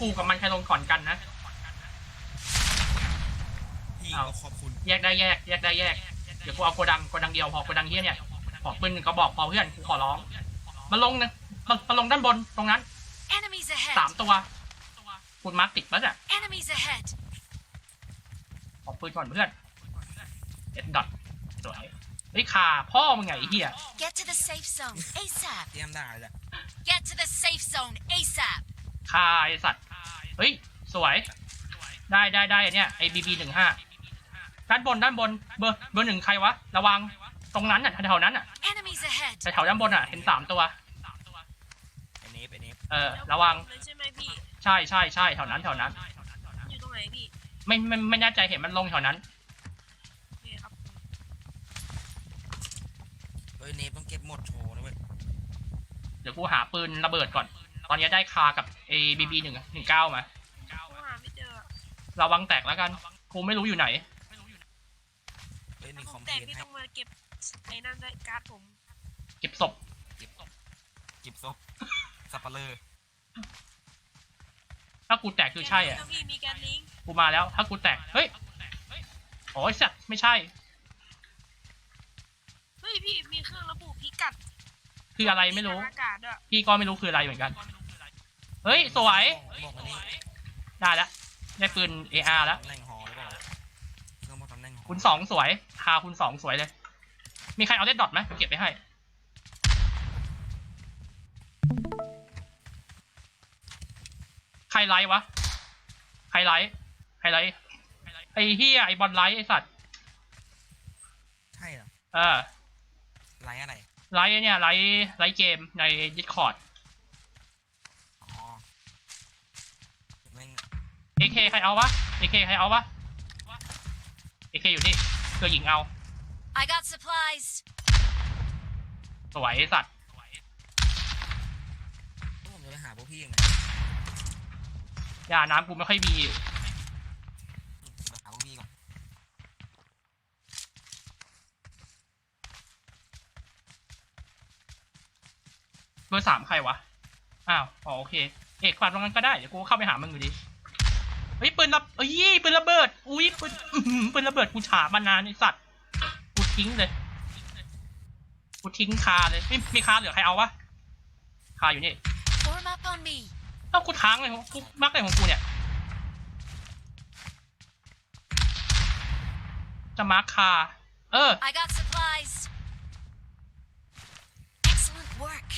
กูกับมันใครลงก่อนกันนะพี่เอาก็ขอบคุณแยกได้แยก แยกได้แยก เดี๋ยวกูเอาโกดังโกดังเดียวพอโกดังเฮียเนี่ยขอปืนหนึ่งก็บอกพอเพื่อนกูขอร้อง มันลงนะมันมันลงด้านบนตรงนั้น Enemies สาม ahead! ตัวคุณมาร์คติดปะเนี่ย Enemies ahead! ขอปืนก่อนเพื่อนเอ็ดดอทสวยเฮ้ยขาพ่อมึงไงไอ้เหี้ย Get to the safe zone ASAP! เตรียมได้เลย Get to the safe zone ASAP! คาไอสัตว์ เฮ้ย สวย ได้ได้ได้อันเนี้ยไอบีบีหนึ่งห้าด้านบนด้านบน เบอร์เบอร์หนึ่งใครวะ ระวัง ตรงนั้นอะแถวๆนั้นอะ Enemies ahead! แถวๆด้านบนอะ เห็นสามตัว ไอ้เนฟไอ้เนฟเออ ระวังเลยใช่ไหมพี่ ใช่ใช่ใช่แถวนั้นแถวนั้น อยู่ตรงไหนพี่ ไม่ไม่ไม่แน่ใจเห็นมันลงแถวนั้นโอเคครับเอ้ยเนฟต้องเก็บหมดโชว์นะเว้ย เดี๋ยวกูหาปืนระเบิดก่อน ตอนนี้ได้คากับไอบีบีหนึ่งหนึ่งเก้ามาก็หาไม่เจอระวังแตกแล้วกันกูไม่รู้อยู่ไหนเอ้ยมีถ้าคผอมมเพแตลกนพี่ให้ต้องมาเก็บไอ้นั่นด้วยการ์ดผมเก็บศพเก็บเก็บซบสับปะเลอถ้ากูแตกคือใช่อะ แล้วพี่มีการลิงก์กูมาแล้ว ถ้ากูแตก เฮ้ยโอ้ยสัตว์ไม่ใช่ เฮ้ยพี่มีเครื่องระบุพิกัดคืออะไรไม่รู้ ทางอากาศด้วยพี่ก็ไม่รู้คืออะไรเหมือนกัน เฮ้ย สวย บอกอันนี้ได้แล้วได้ปืน AR แล้ว ตำแหน่งหอหรือเปล่าเครื่องบอกตำแหน่งหอคุณสองสวยคาคุณสองสวยเลย มีใครเอาเลดดอทไหมเก็บไปให้ ใครไลท์วะ ใครไลท์ใครไลท์ไอ้เฮียไอ้บอลไลท์ไอ้สัตว์ ใช่เหรอเออ ไลน์อะไรไลท์เนี่ยไลท์ไลท์เกมใน Discord อ๋อแม่ง AK ใครเอาวะ AK ใครเอาวะ AK อยู่นี่เพื่อยิงเอา I got supplies! สวยไอ้สัตว์ผมจะไปหาพวกพี่ยังไงยาน้ำกูไม่ค่อยมีไปหาพวกพี่ก่อนเบอร์สามใครวะ อ้าว อ๋อโอเค เอกฟันตรงนั้นก็ได้ เดี๋ยวกูเข้าไปหามึงอยู่ดี เฮ้ยปืนระเอ้ยปืนระเบิด อุ้ยปืนอื้อหือปืนระเบิดกูฉามานานไอสัตว์กูทิ้งเลยกูทิ้งคาเลยไม่มีคาเหลือใครเอาวะคาอยู่นี่ Form up on me! เอ้ากูค้างเลยของกูมักเลยของกูเนี่ยจะมาร์คคาเออ I got supplies! Excellent work!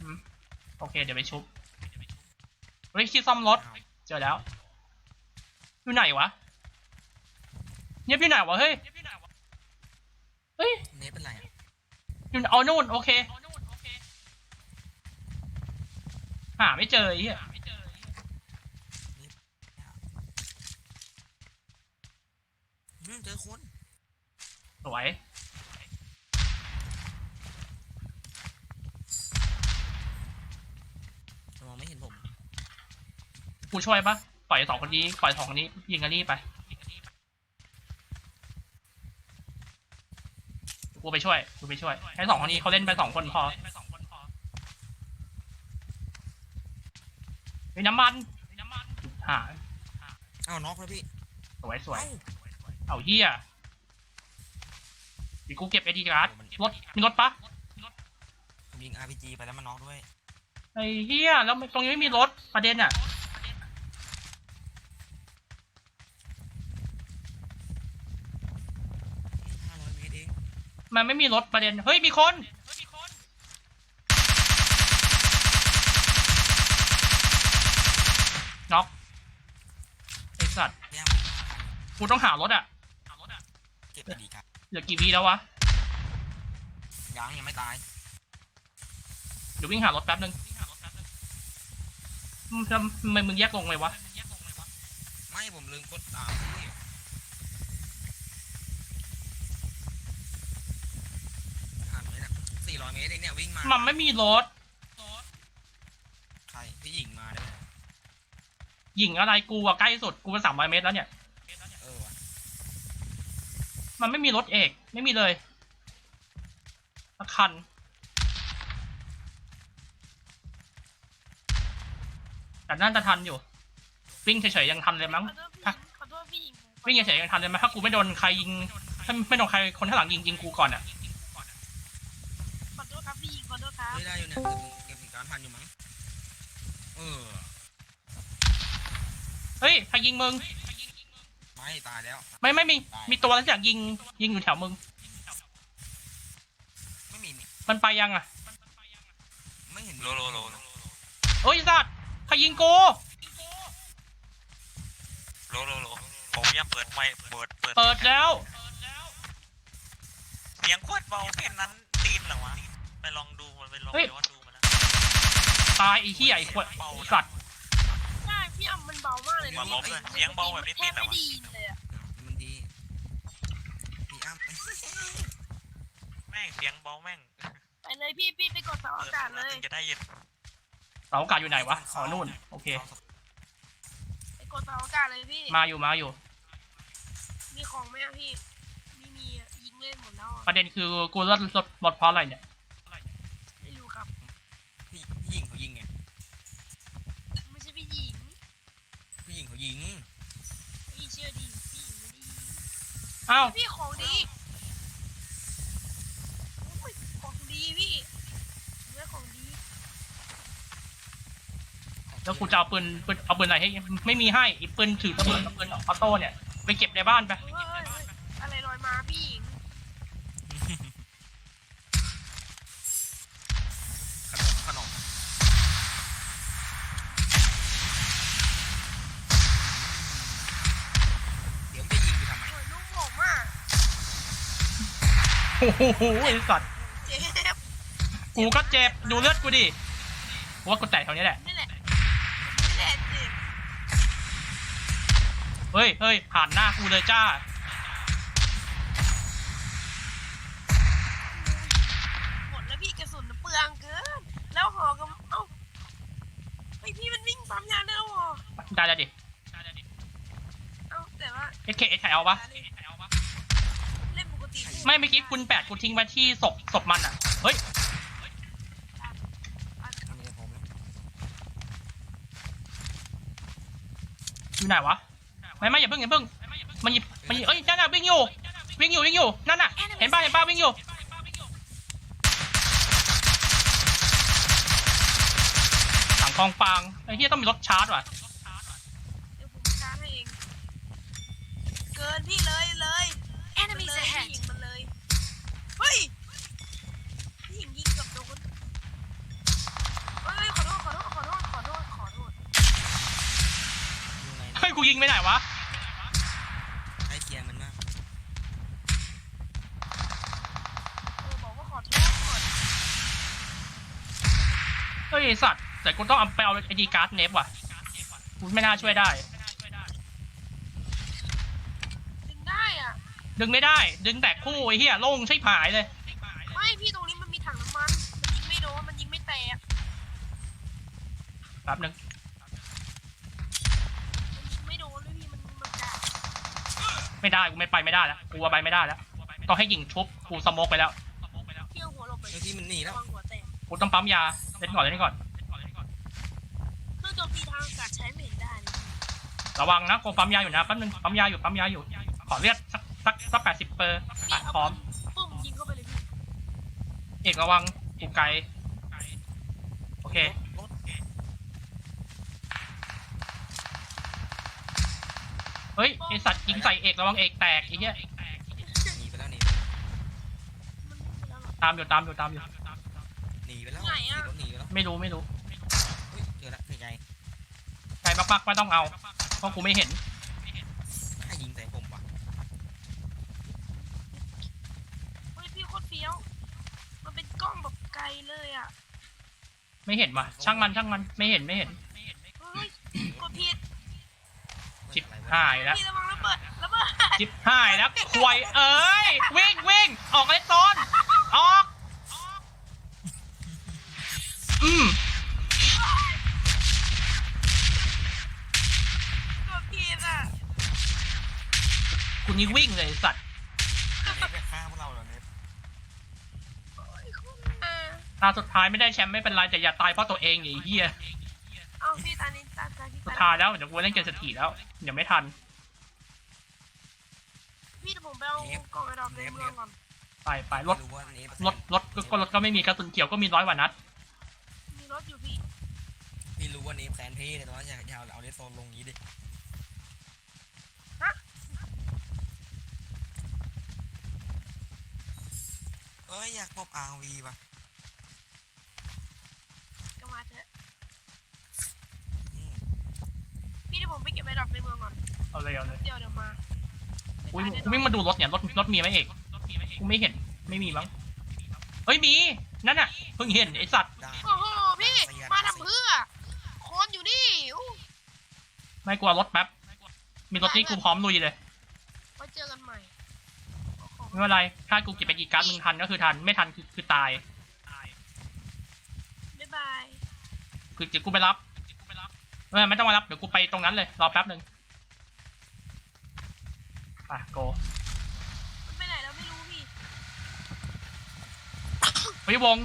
อืม โอเค เดี๋ยวไปชุบเฮ้ยที่ซ่อมรถ เจอแล้ว อยู่ไหนวะเงียบอยู่ไหนวะเฮ้ยเฮ้ยเนฟเป็นไรอะอยู่เอานู่นโอเคหาไม่เจอไอ้เหี้ยอืมเจอคนสวย มองไม่เห็นผม กูช่วยปะปล่อยสองคนนี้ปล่อยสองคนนี้ยิงกันนี่ไปกูไปช่วยกูไปช่วยให้สองคนนี้เขาเล่นไปสองคนพอมีน้ำมันหาอ้าวน็อกแล้วพี่สวยสวยเอ้าเอาเฮียเดี๋ยวกูเก็บไอดีการ์ดรถมีรถปะผมยิง RPG ไปแล้วมันน็อกด้วยไอ้เฮียแล้วตรงนี้ไม่มีรถประเด็นอะ 500เมตรเอง มันไม่มีรถประเด็น เฮ้ย มีคน น็อกไอสัตว์แย่งกูต้องหารถอะ เก็บไอดีครับเหลือกี่วีแล้ววะ ยังยังไม่ตายเดี๋ยววิ่งหารถแป๊บนึงอืมทำไมมึงแยกลงเลยวะ ไม่ผมลืมกดตามพี่อ่าน ไม่นะ400เมตรเองเนี่ยวิ่งมามันไม่มีรถใครพี่หญิงมาได้ไหมหญิงอะไรกูอะใกล้สุดกูเป็นสามร้อยเมตรแล้วเนี่ย เออว่ะมันไม่มีรถเอก ไม่มีเลยคันแต่น่าจะทันอยู่ วิ่งเฉยๆยังทันเลยมั้ง ขอโทษพี่หถ้าญิงขอโทษพี่หญิงวิ่งเฉยๆยังทันเลยมั้ยถ้ากูไม่โดนใครยิง ถ้าไม่โดนใครคนข้างหลังยิงยิงกูก่อนอะ ขอโทษครับพี่ห ญิงขอโทษครับเฮ้ยได้อยู่เนี่ยเก็บเก็บการทันอยู่มั้ง เออ เฮ้ยใครยิงมึง ไม่ตายแล้ว ไม่ไม่มี มีตัวอะไรสักอย่างยิง ยิงอยู่แถวมึง ไม่มีนี่มันไปยังอะไม่เห็นโลโลโลโลเฮ้ยสัตว์ใครยิงกูโลโลโลผมยังเปิดไม่เปิดเปิดเปิดแล้ว เสียงโคตรเบาแค่นั้นตีนเหรอวะ ไปลองดูมันไปลองเฮ้ยย้อนดูมันนะตายไอ้เหี้ยไอ้ขวดสัตว์ใช่พี่อ่ำมันเบามากเลยนะมาบอกเลยเสียงเบาแบบนี้แทติบดเหรอไม่วะไดีเลยอะมันทีพี่อ้ำแม่งเสียงเบาแม่งไปเลยพี่พี่ไปกดเสาอากาศเลยถึงจะได้ยินเสาอากาศอยู่ไหนวะอ๋อนู่นโอเค ไปกดเสาอากาศเลยพี่ มาอยู่มาอยู่ มีของไหมอะพี่ไม่มีอะยิงเล่นหมดแล้วปอะระเด็นคือกูเลือดลดหมดเพราะอะไรเนี่ย ไม่รู้ครับ พี่พี่หญิงเขายิงไง ไม่ใช่พี่หญิง พี่หญิงเขายิง พี่เชื่อดีพี่หญิงไม่ดี อ้าว พี่ของดีโอ้ยของดีพี่เรื่องของดีแล้วกูจะเอาปืนปืนเอาปืนอะไรให้ไม่มีให้อีปืนถือระเบิดกับปืนออโต้เนี่ยไปเก็บในบ้านไปเฮ้ยเฮ้ยเฮ้ยอ โอ้โหไอ้สัตว์เจ็บกูก็เจ็บดูเลือดกูดิกูว่ากูแตกแถวนี้แหละนี่แหละนี่แหละเจ็บเฮ้ยเฮ้ยผ่านหน้ากูเลยจ้าหมดแล้วพี่กระสุนเปลืองเกิน แล้วหอกับเอ้าไอพี่มันวิ่งปั๊มยาได้แล้วหรอได้แล้วดิเอ้าแต่ว่า เอเคเอชเอาปะเล่นปกติ ไม่เมื่อกี้คุณแปดกูทิ้งไว้ที่ศพศพมันอะ เฮ้ยมันจะผมแล้วอยู่ไหนวะ ไม่ไม่อย่าเพิ่งอย่าเพิ่งมันหยิบมันหยิบเอ้ยนั่นน่ะวิ่งอยู่วิ่งอยู่วิ่งอยู่นั่นน่ะเห็นป่ะเห็นป่ะวิ่งอยู่ถังกองฟางไอ้เหี้ยต้องมีรถชาร์จว่ะ เดี๋ยวผมชาร์จให้เอง เกินพี่เลยเลย Enemies มันเลยพี่ ahead! หญิงมันเลย เฮ้ยพี่หญิงยิงเกับโดนเฮ้ยขอโทษขอโทษขอโทษขอโทษขอโทษ อยู่ไหน เฮ้ย กูยิงไปไหนวะ ใกล้เคียงมันมากเออบอกว่าขอโทษเฮ้ยไอ้สัตว์แต่กูต้องเอาไปเอาไอดีการ์ดเนฟว่ะกูไม่น่าช่วยได้ ดึงได้อะ ดึงไม่ได้ ดึงแตกคู่ไอ้เหี้ยโล่งใช่ผายเลยไม่พี่ตรงนี้มันมีถังน้ำมัน มันยิงไม่โดน มันยิงไม่แตก แป๊บนึง มันยิงไม่โดนเลยพี่ มันมันกา ไม่ได้กูไม่ไปไม่ได้แล้วกูว่าไปไม่ได้แล้วต้องให้ยิงชุบกูสโมกไปแล้วพี่เอาหัวหลบไปเฮ้ยพี่มันหนีแล้วระวังหัวแตกกูต้องปั๊มยาเล่นก่อนเล่นก่อนเครื่องโจมตีทางอากาศใช้ไม่เห็นได้เลยระวังนะกูปั๊มยาอยู่นะแป๊บนึงปั๊มยาอยู่ปั๊มยาอยู่ขอเลือดสักสักสักแปดสิบเปอร์พี่อะเอาพร้อมปุ้มยิงเข้าไปเลยพี่เอกระวังกูไกลโอเค รถ เฮ้ยไอสัตว์ยิงใส่เอกระวังเอกแตกไอ้เหี้ยหนีไปแล้วหนีมันไม่เป็นไรหรอกตามอยู่ตามอยู่ตามอยู่หนีไปแล้วไหนอะขี่รถหนีไปแล้วไม่รู้ไม่รู้เฮ้ยเจอแล้วไกลไกลมากๆไม่ต้องเอาเพราะกูไม่เห็นๆถ้ายิงใส่ผมว่ะเฮ้ยพี่โคตรเฟี้ยว มันเป็นกล้องแบบไกลเลยอะไม่เห็นว่ะช่างมันช่างมันไม่เห็นไม่เห็น เฮ้ยกดผิด จิบอะไรวะหายแล้วพี่ระวังระเบิดระเบิดจิบหายแล้วควยเอ้ยวิ่งวิ่งออกเลยโซนออกอืมกดผิดอะคุณนี่วิ่งเลยไอ้สัตว์เนฟไปฆ่าพวกเราเหรอเนฟโอ้ยโคตาสุดท้ายไม่ได้แชมป์ไม่เป็นไรแต่อย่าตายเพราะตัวเองไอ้เหี้ย เอ้าพี่ตานี้ตาตาพี่สุดตาท้ายแล้วเดี๋ยวกูเล่นเกมสถีแล้วเดี๋ยวไม่ทันพี่เดี๋ยวผมไปเอากล่องไอ้ดอกในเมืองก่อนไปไปรถไม่รู้ว่านี้รถรถก็รถก็ไม่มีกระสุนเขียวก็มีร้อยกว่านัดมีรถอยู่พี่พี่รู้ว่านี้แพลนพี่แต่ว่าอย่าอย่าเอาเลสโซนลงนี้ดิเอ้ยอยากปอบอาวีป่ะ ก็มาเถอะ อืม พี่เดี๋ยวผมไปเก็บไอ้ดอกในเมืองก่อน เอาเลยเอาเลยเดี๋ยวเดี๋ยวมาอุ้ยกูวิ่งมาดูรถเนี่ยรถรถมีไหมเอกกูไม่เห็นไม่มีมั้งเฮ้ยมีนั่นน่ะเพิ่งเห็นไอสัตว์ได้โอ้โหพี่ มาทำเพื่อ คนอยู่นี่อู้ไม่กลัวรถแป๊บมีรถนี่กูพร้อมลุยเลยไว้เจอกันใหม่โอ้โหไม่เป็นไรถ้ากูเก็บไปกี่การ์ดมึงทันก็คือทันไม่ทันคือคือตายบ๊ายบาย คือเดี๋ยวกูไปรับ ไม่ไม่ต้องมารับเดี๋ยวกูไปตรงนั้นเลยรอแป๊บหนึ่งไปโกมันไปไหนแล้วไม่รู้พี่เฮ้ยวง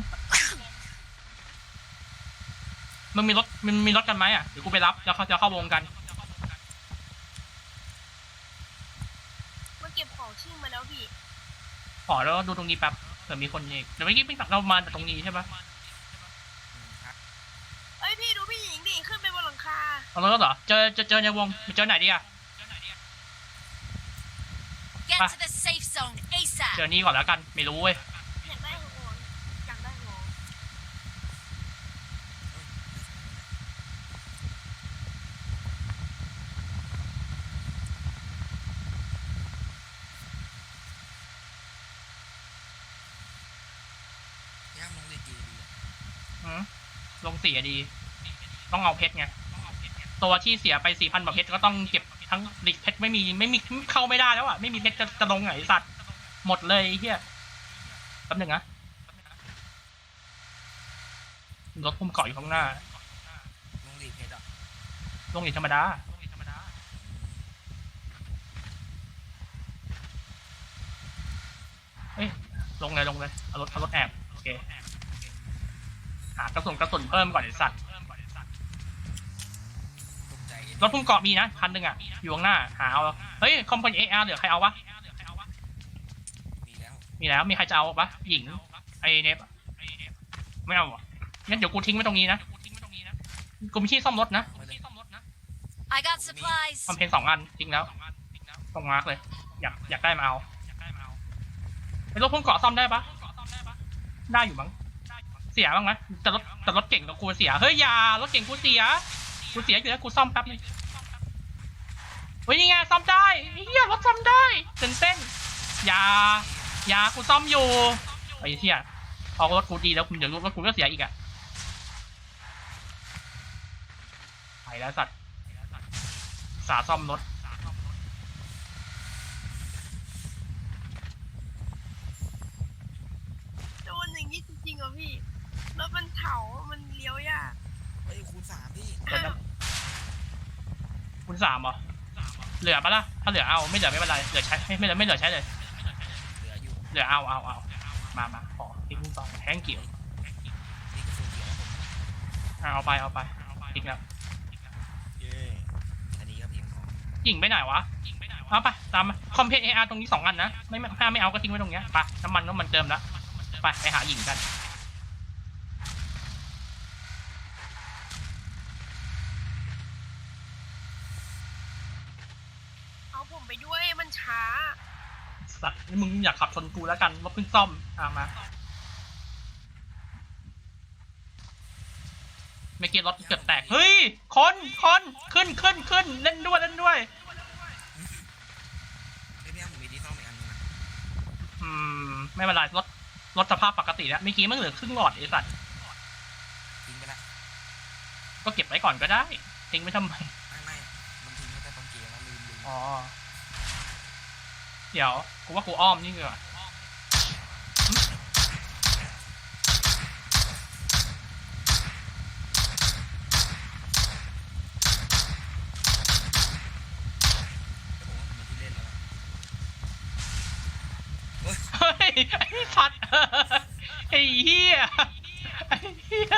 มึงมีรถมึงมีรถกันไหมอะเดี๋ยวกูไปรับแล้วเขาจะเข้าวงกัน มันเก็บของชิ่งมาแล้วพี่ขอแล้วดูตรงนี้แป๊บเผื่อมีคนอีกเดี๋ยวเมื่อกี้พี่เรามาจากตรงนี้ใช่ปะ อืมครับ เอ้ยพี่ดูพี่หญิงดิขึ้นไปบนหลังคา เอาแล้วเหรอเจอเจอเจอในวงเจอไหนดีอะ Get Ah. to the safe zone เจ ASAP. อนี่ก่อนแล้วกันไม่รู้เว้ยอยากได้หัวอยากได้หัวย่ามลงดีกีดีอะหืมลงเสียดี ต้องเอาเพชรไง ตัวที่เสียไปสี่พันกว่าเพชรก็ต้องเก็บทั้งดิเพชรไม่มีไม่มีเข้าไม่ได้แล้วอะไม่มีเพชรจะจะลงไหนสัตว์หมดเลยไอ้เฮียแป๊บหนึ่งนะรถพุ่มเกาะอยู่ข้างหน้าลงดีเพชรอะลงอีกธรรมดาเอ้ยลงเลยลงเลยเอารถเอารถแอบโอเคหากระสุนกระสุนเพิ่มก่อนไอ้สัตว์ ตกใจ ร ถพุ่มเกาะมีนะคันหนึ่งอะ อยู่ข้างหน้า หาเอา เฮ้ย คอมพานีเออาร์เหลือใครเอาวะ มีแล้วมีแล้ว มีใครจะเอาปะหญิง ไอเนฟอะไม่เอาอะงั้นเดี๋ยวกูทิ้งไว้ตรงนี้นะ กูมีที่ซ่อมรถนะมาเลย I got supplies. คอมเพนสองอันทิ้งแล้วตรงมาร์กเลย อยากอยากได้มาเอาไอรถพุ่มเกาะซ่อมได้ปะได้อยู่มั้ง เสียบ้างไหมแต่รถแต่รถเก่งกับกูเสีย เฮ้ยอย่ารถเก่งกูเสีย กูเสียอยู่แล้วกูซ่อมแป๊บนึง เฮ้ยนี่ไงซ่อมได้เฮียรถซ่อมได้ตื่นเต้นอย่าอย่ากูซ่อมอยู่ไอ้เฮียพอรถกูดีแล้วคุณเดี๋ยวรถกูก็เสียอีกอะไปแล้วสัตว์สาซ่อมรถโดนอย่างนี้จริงๆเหรอพี่รถมันเถามันเลี้ยวยากเฮ้ยคูณสามพี่เดี๋ยวนะคุณสามเหรอ เหลือปะล่ะถ้าเหลือเอาไม่เหลือไม่เป็นไรเหลือใช้ไม่ไม่เหลือไม่เหลือใช้เลยเหลืออยู่เหลือเอาเอาเอามามาขอทิ้งสองแทงเกี่ยวนี่ก็สูญเสียแล้วผมอะเอาไปเอาไปทิ้งแล้วเย้อันนี้ก็เพียงพอยิงไปไหนวะเอาไปตามมาคอมเพลตเออาร์ตรงนี้สองอันนะไม่ไม่ถ้าไม่เอาก็ทิ้งไว้ตรงเนี้ยไปน้ำมันก็มันเติมแล้วไปไปหาหญิงกัน เอาผมไปด้วยมันช้า สัตว์ มึงอยากขับชนกูแล้วกันรถเพิ่งซ่อมอะมาเมื่อกี้รถเกือบแตก เฮ้ย คนคนขึ้นขึ้นขึ้นเล่นด้วยเล่นด้วยเฮ้ยพี่อ้ำผมมีที่ซ่อมอีกอันนึงนะอืม ไม่เป็นไรรถรถสภาพปกติแล้วเมื่อกี้มันเหลือครึ่งหลอดไอ้สัตว์ทิ้งไปละก็เก็บไว้ก่อนก็ได้ทิ้งไว้ทำไมไม่ไม่มันทิ้งไว้แต่ต้นเกมแล้วลืมลืมอ๋อ เดี๋ยวกูว่ากูอ้อมนี่เหรอเฮ้ยไอ้สัตว์ไอ้เหี้ยไอ้เหี้ย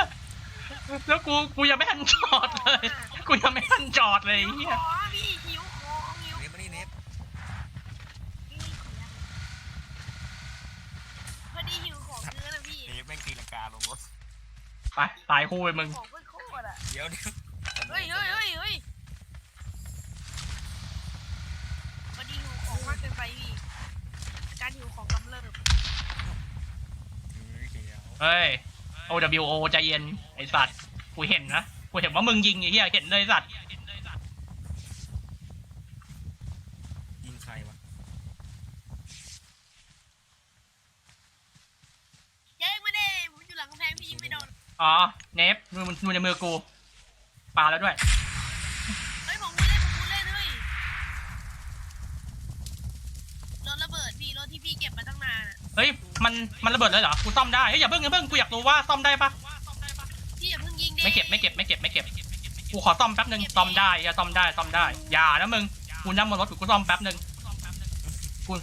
แล้วกูกูยังไม่ทันจอดเลย กูยังไม่ทันจอดเลยไอ้เหี้ย ของพี่หิวของหิว เนฟมานี่เนฟ พี่ขออนุญาตพอดีหิวของเนื้อนะพี่ เนฟแม่งตีลังกาลงรถ ไปตายคู่ไปมึง ของเป็นโคตรอะ เดี๋ยวเดี๋ยวเฮ้ยเฮ้ยเฮ้ยเฮ้ยพอดีหิวของมากเกินไปพี่อาการหิวของกำเริบเฮ้ยเดี๋ยวเฮ้ย OWO ใจเย็นไอสัตว์ กูเห็นนะ กูเห็นว่ามึงยิงไอ้เหี้ยเห็นเลยไอ้สัตว์ ยิงใครวะเย้มาเด้ผมอยู่หลังกำแพงพี่ยิงไม่โดนอ๋อ เนฟมือมันมือในมือกูปาแล้วด้วย เฮ้ยผมพูดเล่นผมพูดเล่นเฮ้ยรถระเบิดพี่รถที่พี่เก็บมาตั้งนานอะเฮ้ย มัน มันระเบิดเลยเหรอ กูซ่อมได้ เฮ้ย อย่าเพิ่งอย่าเพิ่งกูอยากรู้ว่าซ่อมได้ปะพี่อย่าเพิ่งยิงเด้ไม่เก็บ ไม่เก็บ ไม่เก็บ ไม่เก็บ กูขอซ่อมแป๊บนึงซ่อมได้อย่าซ่อมได้ ซ่อมได้ อย่านะมึง กูนั่งบนรถกูซ่อมแป๊บนึงกู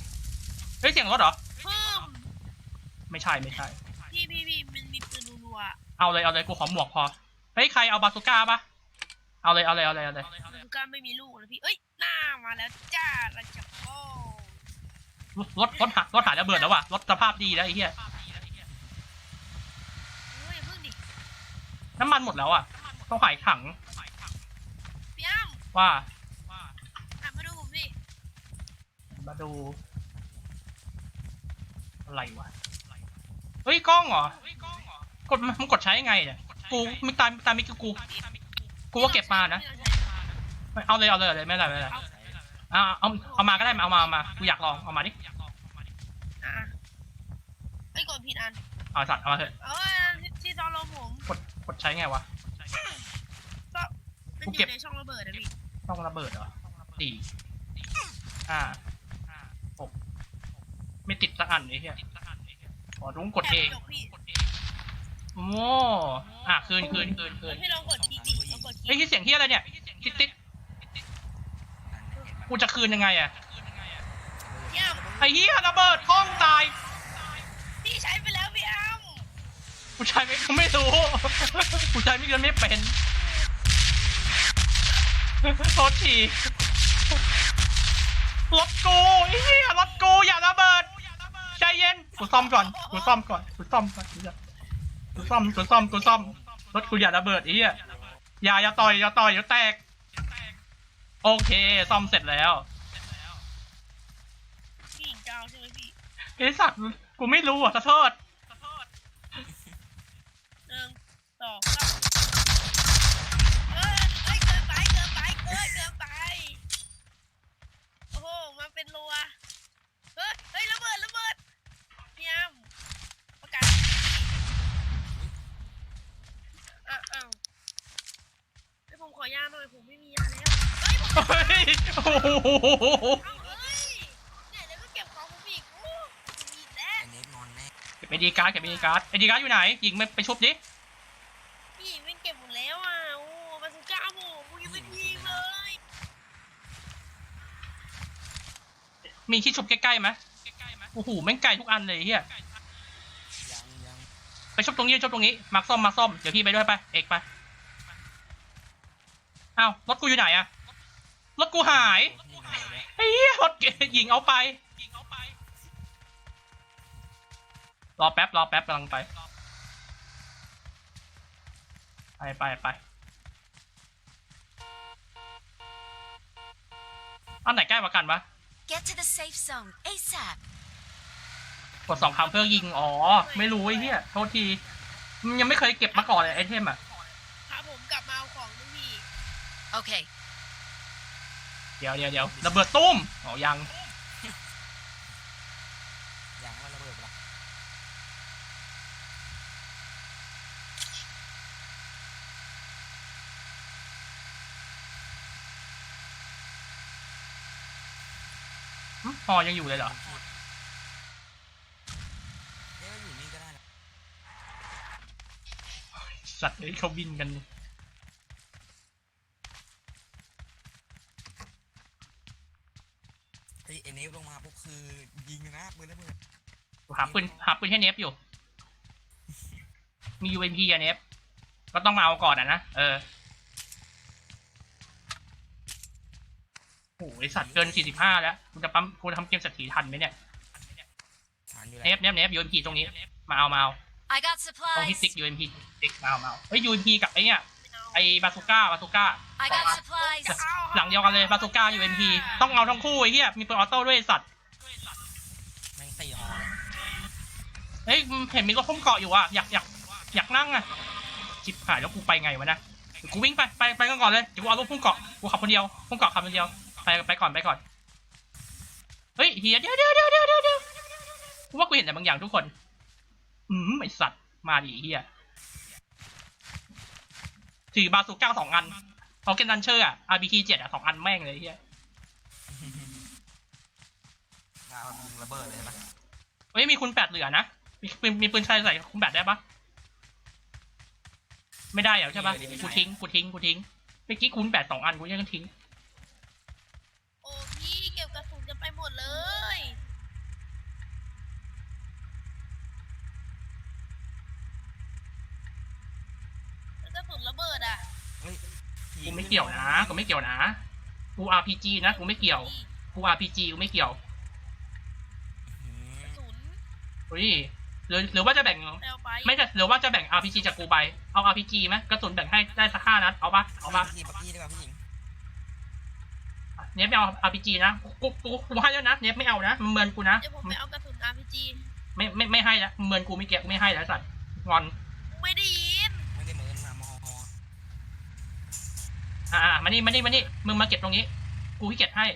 เฮ้ย เสียงรถเหรอ เพิ่มไม่ใช่ ไม่ใช่ พี่พี่พี่มันมีปืนรัวๆอะ เอาเลยเอาเลยกูขอหมวกพอ เฮ้ยใครเอาบาซูก้าปะเอาเลยเอาเลยเอาเลยเอาเลยลูก้าไม่มีลูกนะพี่ เอ้ยหน้ามาแล้วจ้าระจับโอ้รถรถหารถหายระเบิดแล้วว่ะรถสภาพดีแล้วไอ้เหี้ยเฮ้ยอย่าเพิ่งดิน้ำมันหมดแล้วอะต้องหายถังพี่อ้ำว่าหันมาดูผมดิมาดู อะไรวะเฮ้ยกล้องเหรอ กดมันกดใช้ยังไงเนี่ยกูไม่ตามตามมิกกู กูว่าเก็บมานะเอาเลยเอาเลยเอาเลยไม่เป็นไรไม่เป็นไรอ่าเอาเอามาก็ได้มาเอามาเอามากูอยากลองเอามาดิอะไม่กดผิดอันเอาสัตว์เอามาเถอะเออที่ซ้อนลมผมกดกดใช้ไงวะก็มันกูอเก็บ ยู่ในช่องระเบิดนะพี่ต้องระเบิดเหรอสี่ห้าหกไม่ติดสักอันไอ้เหี้ยขอรุ้งกดเอง แถบกระจกพี่ โอ้อะคืนคืนคืนคืนพี่ลองกดคลิกดิลองกดคเฮ้ลิยกที่เสียงที่อะไรเนี่ยติดติดนั่นเห็นปะกูจะคืนยังไงอะพี่อ้ำไอ้เหี้ยระเบิดห้องตายพี่ใช้ไปแล้วพี่อ้ำกูใช้ไม่กูไม่รู้กูใช้ไม่เกินไม่เป็นโทษทีรถกูไอ้เหี้ยรถกูอย่าระเบิดใจเย็นกูซ่อมก่อนกูซ่อมก่อนกูซ่อมก่อน กูซ่อมกูซ่อมกูซ่อมรถกูอย่าระเบิดไอ้เหี้ยอย่าอย่าต่อยอย่าต่อยเดี๋ยวแตก โอเค ซ่อมเสร็จแล้วพี่หญิงเจ้าใช่ไหมพี่ไอ้สัตว์กูไม่รู้อะขอโทษหนึ่งสองสามเอ้ยเอ้ยเกินไปเกินไปเอ้ยเกินไป โอ้โหมันเป็นรัว เฮ้ย เฮ้ยระเบิดระเบิดพี่อ้ำประกาศอะอ้าวเฮ้ยผม ขอยาหน่อยผมไม่มียาแล้วเฮ้ยผมเฮ้ยโอ้โหเอาเฮ้ยเนี่ยเดี๋ยวก็เก็บของผมอีกโอ้มีอีกแล้วไอเนฟนอนแน่เก็บไอดีการ์ดเก็บไอดีการ์ดไอดีการ์ดอยู่ไหนยิงไปไปชุบดิพี่ไม่เก็บหมดแล้วอะโอ้บาสุก้าผมผมยังไม่ยิงเลยมีที่ชุบใกล้ๆไหมโอ้โหแม่งไกลทุกอันเลยเฮียยังยังไปชุบตรงนี้ชุบตรงนี้มาร์คส้มมาร์คส้มเดี๋ยวพี่ไปด้วยไปเอกไป อ้าวรถกูอยู่ไหนอะรถกูหายยิงอะไรเนี่ยไอ้เหี้ยรถยิงเอาไปรอแป๊บรอแป๊บกำลังไป ไปไปไปอันไหนใกล้กว่ากันวะ Get to the safe zone ASAP. กดสองครั้งเพื่อยิง อ๋อ ไม่รู้ไอ้เหี้ย โทษทีมันยังไม่เคยเก็บมาก่อนเลยไอเทมอะ พาผมกลับมาเอาของด้วยพี่ Okay, เดี๋ยวเดี๋ยวเดี๋ยวระเบิดตุ้มอ๋อยังยังว่าระเบิดปะล่ะหึพอยังอยู่เลยเหรอ เอ๊ะอยู่นี่ก็ได้นะสัตว์เอ้ยเขาบินกัน ไอไอเนฟลงมาปุ๊บคือ ยิงนะปืนระเบิดหาปืนหาปืนให้เนฟอยู่ มี UMP อะเนฟก็ต้องมาเอาก่อนอะนะ เออโอ้โหไอสัตว์เกิน45แล้วกูจะปั๊มกูจะทำเกมเศรษฐีทันไหมเนี่ย ฐานอยู่เนฟเนฟเนฟ UMP ตรงนี้ มาเอามาเอา I got ตรงที่ supplies. ติ๊ก UMP ติ๊กมาเอามาเอาเฮ้ย UMP กับไอเนี่ย ไอบาซูก้าบาซูก้า I got supplies. หลังเดียวกันเลยบาซูก้า UMP ต้องเอาทั้งคู่ไอ้เหี้ยมีปืนออโต้ด้วยไอ้สัตว์ เฮ้ยเห็นมีรถพุ่มเกาะอยู่อะอยากอยากอยากนั่งอะชิบหายแล้วกูไปไงวะนะเดี๋ยวกูวิ่งไปไปไปกันก่อนเลยเดี๋ยวกูเอารถพุ่มเกาะกูขับคนเดียวพุ่มเกาะขับคนเดียวไปไปก่อนไปก่อนเฮ้ยเฮียเดี๋ยวเดี๋ยวเดี๋ยวเดี๋ยวเดี๋ยวเดี๋ยวกูว่ากูเห็นแต่บางอย่างทุกคน อืมไอสัตว์มาดิไอ้เฮียถือบาซูก้าสองอันพอเกนดันเชอร์อะ RBT เจ็ดอะสองอันแม่งเลยไอ้เฮียดาวยิงระเบิดเลยใช่ปะเฮ้ยมีคุณแปดเหลือนะ มีปืนมีปืนใช้ใส่คุณแปดได้ปะไม่ได้เหรอใช่ปะกูทิ้งกูทิ้งกูทิ้งเมื่อกี้คุณแปดสองอันกูยังทิ้งโอ้พี่เก็บกระสุนกันไปหมดเลย แล้วกระสุนระเบิดอะเฮ้ยกูไม่เกี่ยวนะกูไม่เกี่ยวนะกู RPG นะกูไม่เกี่ยวพี่กู RPG กูไม่เกี่ยวอื้อกระสุนเฮ้ย หรือหรือว่าจะแบ่งแปลไปไม่จะหรือว่าจะแบ่ง RPG จากกูไป เอา RPG ไหมกระสุนแบ่งให้ได้สักห้านัด เอาปะเอาปะพี่ปักกี้ดีกว่าพี่หญิงเนฟไม่เอา RPG นะ กู กูกูให้แล้วนะ เนฟไม่เอานะมันเมินกูนะ เดี๋ยวผมไปเอากระสุน RPG ไม่ไม่ไม่ให้แล้วเมินกูไม่เกี่ยวกูไม่ให้แล้วสัตว์งอน ไม่ได้ยินไม่ได้เหมือนมามอฮออ่ามานี่มานี่มานี่มึงมาเก็บตรงนี้ กูขี้เกียจให้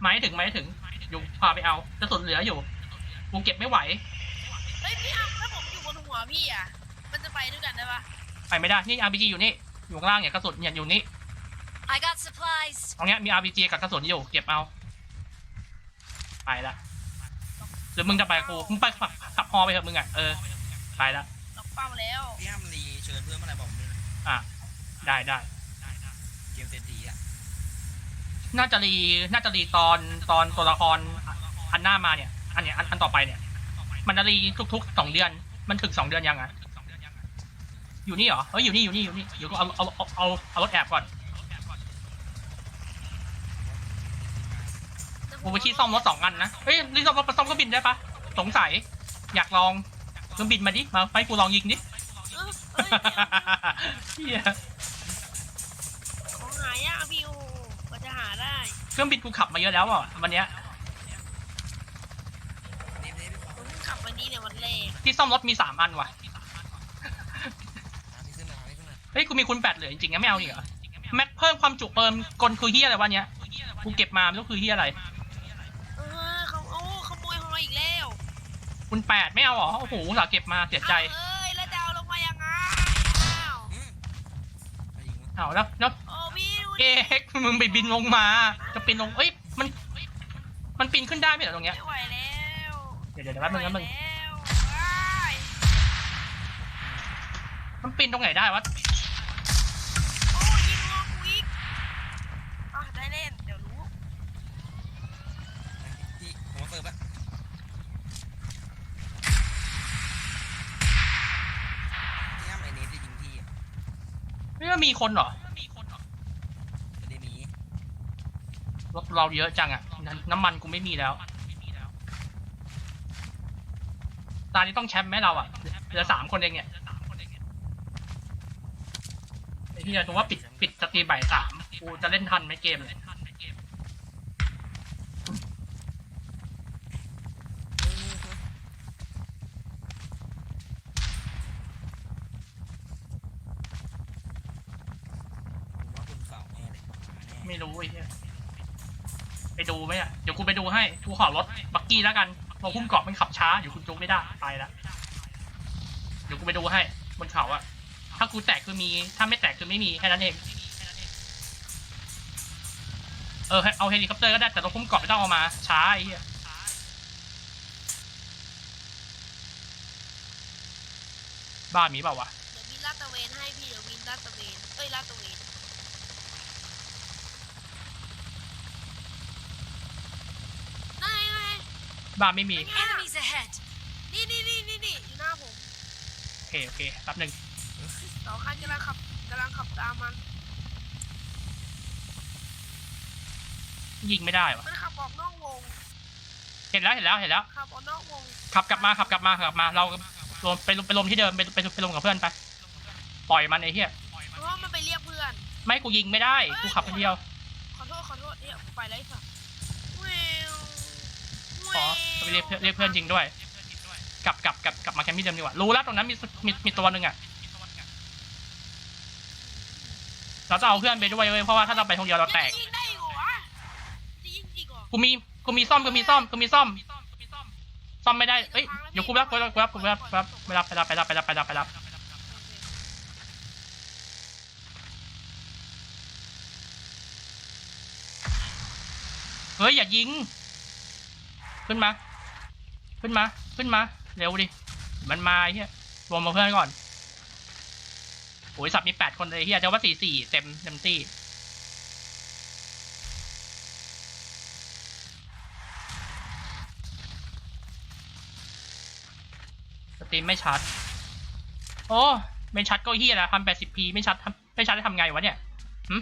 ไม้ถึงไม้ถึงอยู่พาไปเอากระสุนเหลืออยู่ กูเก็บไม่ไหว เฮ้ยพี่อะถ้าผมอยู่บนหัวพี่อะ มันจะไปด้วยกันได้ปะไปไม่ได้ นี่ RPG อยู่นี่ อยู่ข้างล่างเนี่ยกระสุนเนี่ยอยู่นี่ I got supplies. ตรงเนี้ยมี RPG กับกระสุนอยู่ เก็บเอา ไปละหรือมึงจะไปกับกู มึงไปขับขับฮอไปเถอะมึงอะ เออ ไปละ ล็อกเป้าแล้ว พี่ห้ามรีเชิญเพื่อนเมื่อไหร่บอกผมด้วยนะอะ ได้ได้ เกมเศรษฐีอะน่าจะรี น่าจะรีตอนตอนตัวละครอันหน้ามาเนี่ย อันเนี้ยอันอันต่อไปเนี่ย มันจะรีทุกๆสองเดือน มันถึงสองเดือนยังอะอยู่นี่เหรอเฮ้ยอยู่นี่อยู่นี่อยู่นี่เดี๋ยวกูเอาเอาเอาเอาเอารถแอบก่อนกูไปที่ซ่อมรถสองอันนะเฮ้ยนี่ซ่อมรถไปซ่อมเครื่องบินได้ปะสงสัย อยากลองเครื่องบินมาดิมาให้กูลองยิงดิเออเฮ้ยเฮียของหายากพี่โอ้โหกว่าจะหาได้ เครื่องบินกูขับมาเยอะแล้วอะวันเนี้ย เนฟเนฟ ผมเพิ่งขับวันนี้เนี่ยวันแรก ที่ซ่อมรถมีสามอันว่ะหาพี่ขึ้นหน่อยหาพี่ขึ้นหน่อยเฮ้ยกูมีคุณแปดเหลือจริงๆนะไม่เอานี่เหรอแม็กเพิ่มความจุเปิมกลคือเฮียอะไรวะเนี้ยกูเก็บมาไม่รู้คือเฮียอะไร เออเขาโอ้ขโมยหอยอีกแล้วคุณแปดไม่เอาเหรอโอ้โหอุตสาห์เก็บมาเสียใจอ้าวเอ้ยแล้วจะเอาลงมายังไงอ้าวอืมไปยิงวะเอาแล้วแล้วโอ้พี่ดูดิเอ๊ะมึงไปบินลงมาจะปีนลงเอ้ยมัน มันปีนขึ้นได้ไหมเหรอตรงเนี้ยไม่ไหวแล้วเดี๋ยวเดี๋ยวเดี๋ยวแป๊บนึงแป๊บนึง ไม่ไหวแล้วว้าย มันปีนตรงไหนได้วะโอ้ยิงงอกูอีกอะได้เล่น เดี๋ยวรู้ พี่ผมมาเสิร์ฟแล้วพี่ห้ามไอ้เนฟจะยิงพี่อะไม่ว่ามีคนเหรอจะได้หนีรถเราเยอะจังอะน้ำน้ำมันกูไม่มีแล้ว ตอนนี้ต้องแชมป์ไหมเราอะเหลือสามคนเองเนี่ยี่จะถือว่าปิดปิดสตรีมบ่ายสามกูจะเล่นทันไหมเกมไม่รู้ไอ้เหี้ยไปดูไหมอะเดี๋ยวกูไปดูให้กูขอรถบักกี้แล้วกันเราพุ่มเกาะมันขับช้าอยู่คุณจุกไม่ได้ไปละเดี๋ยวกูไปดูให้บนเขาอะ ถ้ากูแตกคือมี ถ้าไม่แตกคือไม่มีแค่นั้นเอง เออ เอาเฮลิคอปเตอร์ก็ได้ แต่เราพุ่มเกาะไม่ต้องเอามา ช้าไอ้เหี้ยบ้านมีเปล่าวะ เดี๋ยววินลาดตระเวนให้พี่ เดี๋ยววินลาดตระเวนเอ้ยลาดตระเวน นั่นไงนั่นไงบ้านไม่มี Enemies ahead. นี่นี่นี่นี่นี่อยู่หน้าผมโเค โอเค แป๊บหนึ่งส องคันกำลังขับกำลังขับตามมัน ยิงไม่ได้วะมันขับออกนอกวง เห็นแล้วเห็นแล้วเห็นแล้วขับออกนอกวง ขับกลับมาขับกลับมาขับกลับมาเราลงไปลงไปลงที่เดิมไปไปไปลงกับเพื่อนไป ปล่อยมันไอ้เหี้ยเพราะว่ามันไปเรียกเพื่อน ไม่กูยิงไม่ได้กูขับคนเดียว ขอโทษขอโทษเนี่ยกูไปแล้วไอ้สัสแววขอไปเรียกเพื่อนเรียกเพื่อนจริงด้วย กลับกลับกลับกลับมาแคมป์ที่เดิมดีกว่า รู้แล้วตรงนั้นมีมีมีตัวหนึ่งอะ เราจะเอาเพื่อนไปด้วยเว้ยเพราะว่าถ้าเราไปคนเดียวเราแตกยิงได้อีกเหรอวะจะยิงจริงเหรอกูมีกูมีซ่อมกูมีซ่อมกูมีซ่อมซ่อมไม่ได้เอ้ยเดี๋ยวกูรับกูรับกูรับกูรับกูรับไปรับไปรับไปรับไปรับไปรับไปรับเฮ้ยอย่ายิง ขึ้นมา ขึ้นมา ขึ้นมา เร็วดิ มันมาไอ้เฮียรวมมาเพื่อนก่อน โอ้ยสับมีแปดคนเลยเฮียเดี๋ยวว่าสี่สี่เต็มเต็มที่สตรีมไม่ชัด โอ้ไม่ชัดก็เฮียนะทำแปดสิบพีไม่ชัดทำไม่ชัดจะทำไงวะเนี่ยหึ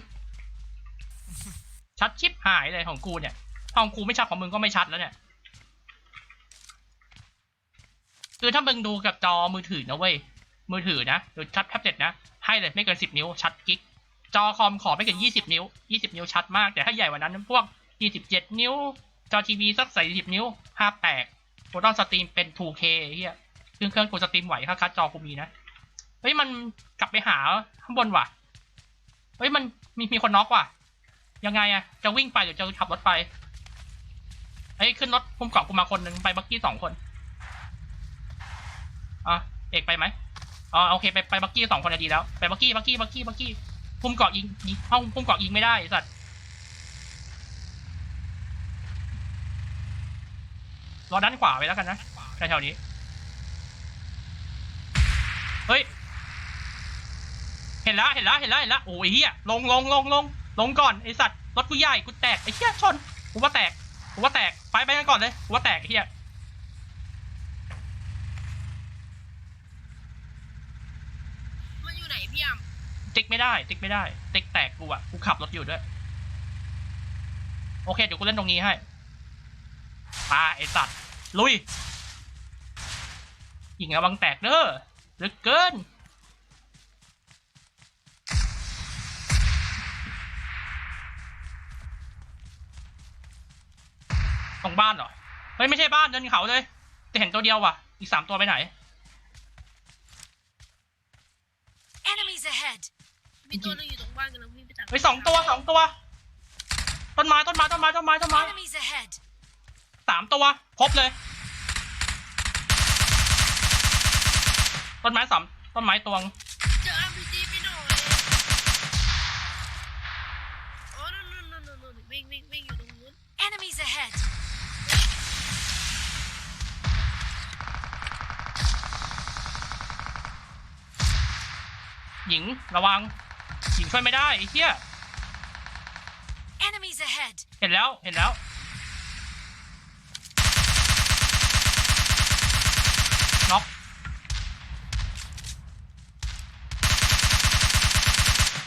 ชัดชิปหายเลยของกูเนี่ยของกูไม่ชัดของมึงก็ไม่ชัดแล้วเนี่ยคือถ้ามึงดูกับจอมือถือนะเว้ย มือถือนะหรือชัดแท็บเล็ตนะ ให้เลยไม่เกินสิบนิ้วชัดกิ๊กจอคอมขอไม่เกินยี่สิบนิ้วยี่สิบนิ้วชัดมาก แต่ถ้าใหญ่กว่านั้นพวกยี่สิบเจ็ดนิ้ว จอทีวีสักใส่สิบนิ้วภาพแตกกูต้องสตรีมเป็น 2K เฮียเครื่องเครื่องกูสตรีมไหวถ้าคัดจอกูมีนะเฮ้ยมันกลับไปหาข้างบนว่ะเฮ้ยมันมีมีคนน็อกว่ะ ยังไงอะจะวิ่งไปหรือจะขับรถไปเฮ้ยขึ้นรถพุ่มเกาะกูมาคนหนึ่งไปบักกี้สองคนอะเอกไปไหม อ๋อโอเคไปไปบักกี้สองคนดีแล้วไปบักกี้บักกี้บักกี้บักกี้พุ่มเกาะยิงยิงห้องพุ่มเกาะยิงไม่ได้สัตว์รอด้านขวาไว้แล้วกันนะแถวๆนี้ เฮ้ย เห็นแล้วเห็นแล้วเห็นแล้วเห็นแล้วโอ้ยเฮียลงลงลงลงลงก่อนไอสัตว์รถกูใหญ่กูแตกไอเฮียชนกูว่าแตกกูว่าแตกไปไปกันก่อนเลยกูว่าแตกไอเฮีย มันอยู่ไหนพี่ยม ติ๊ก ไม่ได้ ติ๊กไม่ได้ ติ๊กแตกกูอะกูขับรถอยู่ด้วย โอเค เดี๋ยวกูเล่นตรงนี้ให้ปาไอสัตว์ลุยยิงระวังแตกเด้อเหลือเกิน ตรงบ้านเหรอ เฮ้ย ไม่ใช่บ้านเดินเขาเลยจะเห็นตัวเดียวว่ะ อีกสามตัวไปไหน Enemies ahead! มีตัวหนึงอยู่ตรงบ้านกำลังวิ่งไปตัดเฮ้ยสองตัวสองตัว ต้นไม้ต้นไม้ต้นไม้ต้นไม้ต้นไม้ Enemies ahead! สามตัวครบเลย ต้นไม้สามต้นไม้ตวง เจอ RPG ไปหน่อยอ๋อนู่นนู่นนู่นนู่นนู่นวิ่งวิ่งวิ่งอยู่ตรงนู้น Enemies ahead! หญิงระวังหญิง ช่วยไม่ได้ไอ้เหี้ย Enemies ahead! เห็นแล้วเห็นแล้วน็อก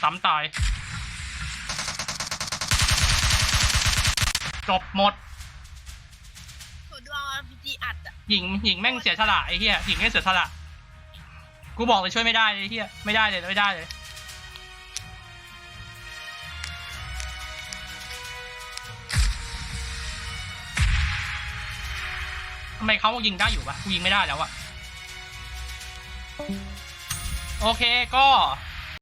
ซ้ำตาย จบหมดขอดูเอา RPG อัดอะหญิงหญิงแม่งเสียสละไอ้เหี้ยหญิงแม่งเสียสละ กูบอกเลยช่วยไม่ได้เลยไอ้เหี้ยไม่ได้เลยไม่ได้เลย ทำไมเขายิงได้อยู่ปะกูยิงไม่ได้แล้วอะโอเคก็